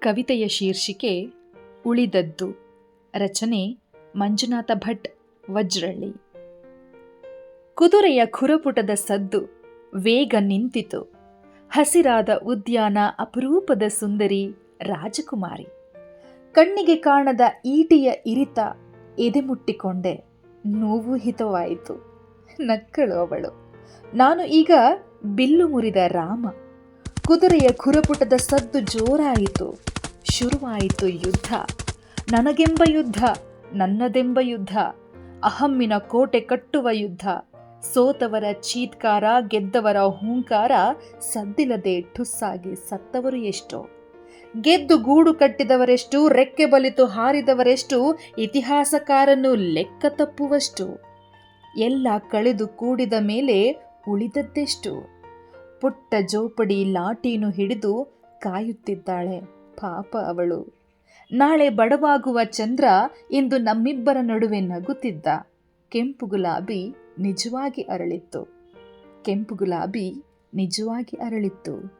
ಕವಿತೆಯ ಶೀರ್ಷಿಕೆ ಉಳಿದದ್ದು. ರಚನೆ ಮಂಜುನಾಥ ಭಟ್, ವಜ್ರಳ್ಳಿ. ಕುದುರೆಯ ಖುರಪುಟದ ಸದ್ದು ವೇಗ ನಿಂತಿತು. ಹಸಿರಾದ ಉದ್ಯಾನ ಅಪರೂಪದ ಸುಂದರಿ ರಾಜಕುಮಾರಿ. ಕಣ್ಣಿಗೆ ಕಾಣದ ಈಟಿಯ ಇರಿತ ಎದೆಮುಟ್ಟಿಕೊಂಡೆ. ನೋವು ಹಿತವಾಯಿತು. ನಕ್ಕಳು ಅವಳು. ನಾನು ಈಗ ಬಿಲ್ಲು ಮುರಿದ ರಾಮ. ಕುದುರೆಯ ಖುರಪುಟದ ಸದ್ದು ಜೋರಾಯಿತು. ಶುರುವಾಯಿತು ಯುದ್ಧ. ನನಗೆಂಬ ಯುದ್ಧ, ನನ್ನದೆಂಬ ಯುದ್ಧ. ಅಹಮ್ಮಿನ ಕೋಟೆ ಕಟ್ಟುವ ಯುದ್ಧ. ಸೋತವರ ಚೀತ್ಕಾರ, ಗೆದ್ದವರ ಹೂಂಕಾರ ಸದ್ದಿಲ್ಲದೆ ಠುಸ್ಸಾಗಿ ಸತ್ತವರು ಎಷ್ಟೋ. ಗೆದ್ದು ಗೂಡು ಕಟ್ಟಿದವರೆಷ್ಟು, ರೆಕ್ಕೆ ಬಲಿತು ಹಾರಿದವರೆಷ್ಟು ಇತಿಹಾಸಕಾರನ್ನು ಲೆಕ್ಕ ತಪ್ಪುವಷ್ಟು. ಎಲ್ಲ ಕಳೆದು ಕೂಡಿದ ಮೇಲೆ ಉಳಿದದ್ದೆಷ್ಟು? ಪುಟ್ಟ ಜೋಪಡಿ ಲಾಟೀನು ಹಿಡಿದು ಕಾಯುತ್ತಿದ್ದಾಳೆ ಪಾಪ ಅವಳು. ನಾಳೆ ಬಡವಾಗುವ ಚಂದ್ರ ಇಂದು ನಮ್ಮಿಬ್ಬರ ನಡುವೆ ನಗುತ್ತಿದ್ದ. ಕೆಂಪು ಗುಲಾಬಿ ನಿಜವಾಗಿ ಅರಳಿತ್ತು. ಕೆಂಪು ಗುಲಾಬಿ ನಿಜವಾಗಿ ಅರಳಿತ್ತು.